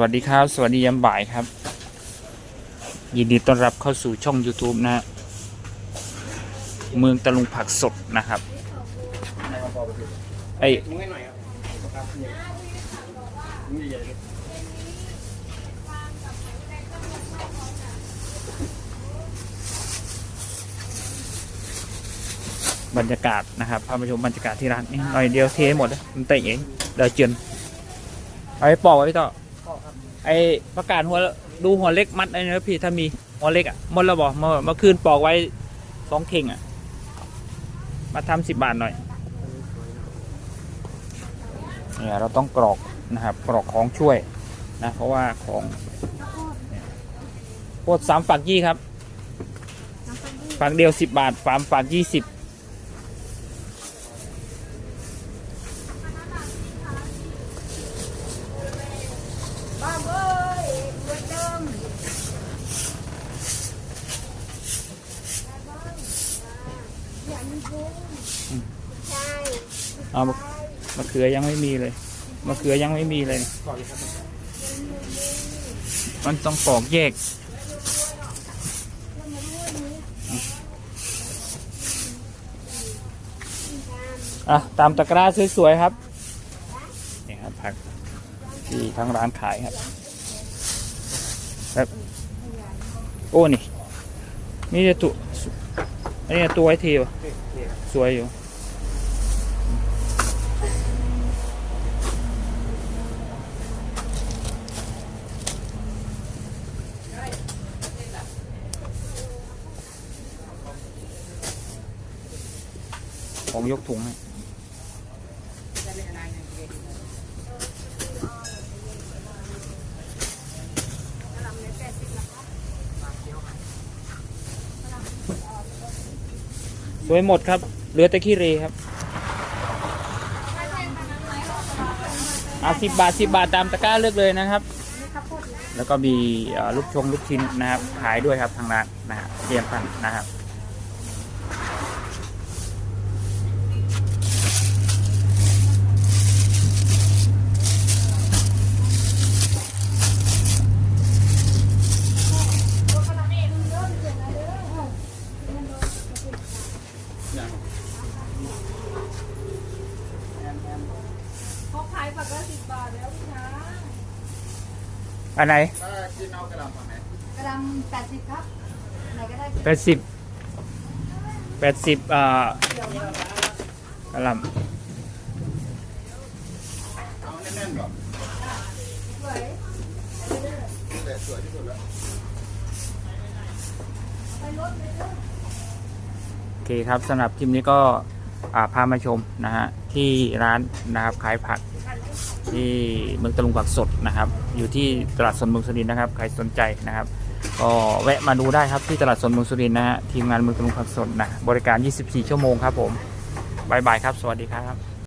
วัสดีครับ สวัสดียามบ่ายครับ ยินดีต้อนรับเข้าสู่ช่อง YouTube นะฮะเมืองตะลุงผักสดนะครับไอบรรยากาศนะครับพามาชมบรรยากาศที่ร้านนี่หน่อยเดียวเทให้หมดเลยมันเตะเองเดี๋ยวเจือนเอาไปปอกไว้พี่ต่อ ไอประกาศหัวดูหัวเล็กมัดไอ้นะพี่ถ้ามีหัวเล็กอะหมดแล้วบอกเมื่อเมื่อคืนปอกไว้สองเข่งอะ มาทำสิบบาทหน่อยเนี่ยเราต้องกรอกนะครับกรอกของช่วยนะเพราะว่าของเนี่ยโคตรสามฝักยี่ครับ ฝักเดียวสิบบาทสามฝักยี่สิบบ้าเอ้ยเหมือนเดิมอย่ามีบุญใช่ เอามะมะเขือยังไม่มีเลยมะเขือยังไม่มีเลยมันต้องปอกแยกอะตามตะกร้าสวยๆครับนี่ครับผักที่ทั้งร้านขายครับครับโอ้นี่นี่จะตัว อันนี้ตัวไอทีวะสวยอยู่ของยกถุงให้ สวยหมดครับ เหลือแต่ขี้เรครับอาสิบบาทสิบบาทตามตะกร้าเลือกเลยนะครับ แล้วก็มีลูกชงลูกชิ้นนะครับขายด้วยครับทางร้านนะฮะเตรียมพันนะครับ เขาขายฝักละสิบบาทแล้วพี่นะ อันไหนถ้ากินเอากระหล่ำฝั่งไหนกระลำแปดสิบครับไหนก็ได้แปดสิบแปดสิบอ่ากระหลเอาแน่นๆก่อนสวยแต่สวยที่สุดแล้วไปรถไปรถำโอเคครับสำหรับคลิปนี้ก็อ่าพามาชมนะฮะที่ร้านนะครับขายผัก ที่เมืองตะลุงผักสดนะครับ อยู่ที่ตลาดสดเมืองสุรินทร์นะครับ ใครสนใจนะครับ ก็แวะมาดูได้ครับที่ตลาดสดเมืองสุรินทร์นะฮะทีมงานเมืองตะลุงผักสดนะบริการ 24 ชั่วโมงครับผมบายบายครับ สวัสดีครับ